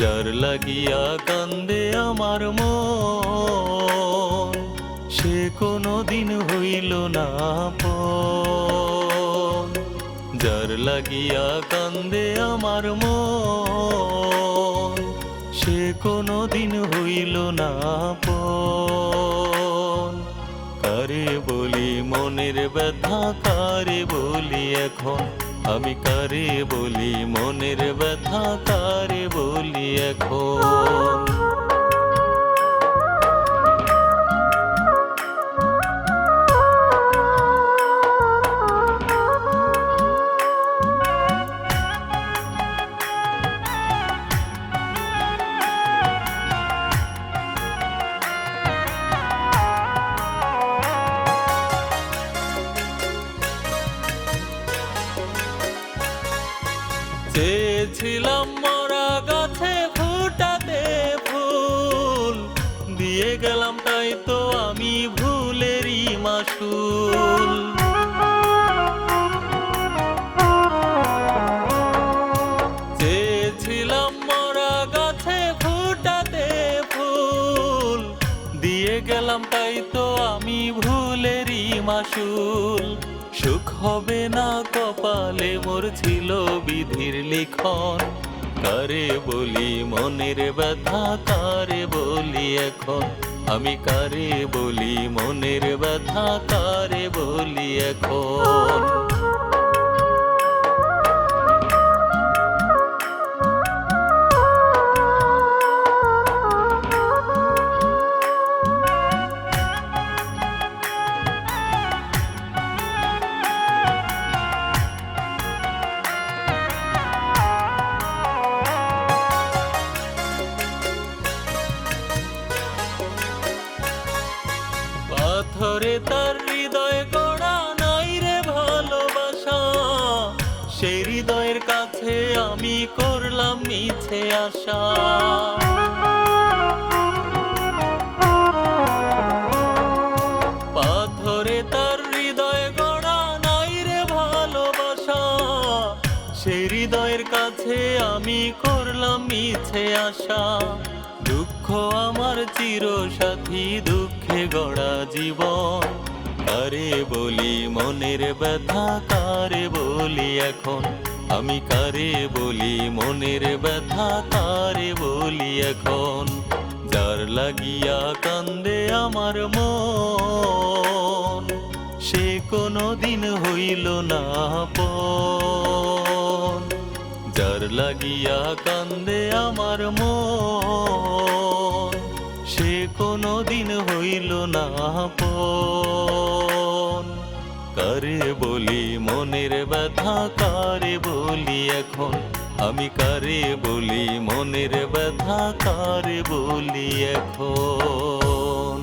যার লাগিয়া কান্দে আমার মন, সে কোনো দিন হইল না যার লাগিয়া কান্দে আমার মন, সে কোনো দিন হইল না কারে বলি মনের ব্যথা, কারে বলি এখন আমি কারে বলি? মনের ব্যথা কারে বলি এখন? চেয়েছিলাম মরা গাছে ফুটাতে ফুল। দিয়ে গেলাম তাই তো আমি ভুলেরই মাসুল। চেয়েছিলাম মরা গাছে ফুটাতে ফুল। দিয়ে গেলাম তাই তো আমি ভুলেরই মাসুল। সুখ হবে না কপালে, মোর ছিল বিধির লিখন। কারে বলি মনের ব্যথা, কারে বলি এখন? আমি কারে বলি মনের ব্যথা, কারে বলি এখন? পাথরে তার হৃদয় গড়া নাই রে ভালোবাসা। সেই হৃদয়ের কাছে আমি করলাম মিছে আশা। তার হৃদয় নাই রে ভালোবাসা। সেই হৃদয়ের কাছে আমি করলাম মিছে আশা। দুঃখ আমার চির সাথী দুঃখে গড়া জীবন। কারে বলি মনের ব্যথা, কারে বলি এখন? আমি কারে বলি মনের ব্যথা, কারে বলি এখন? যার লাগিয়া কান্দে আমার মন, সে কোনো দিন হইল না লাগিয়া কান্দে আমার মন। সে কোনো দিন হইল না আপন। কারে বলি মনের ব্যথা, কারে বলি এখন? আমি কারে বলি মনের ব্যথা, কারে বলি এখন?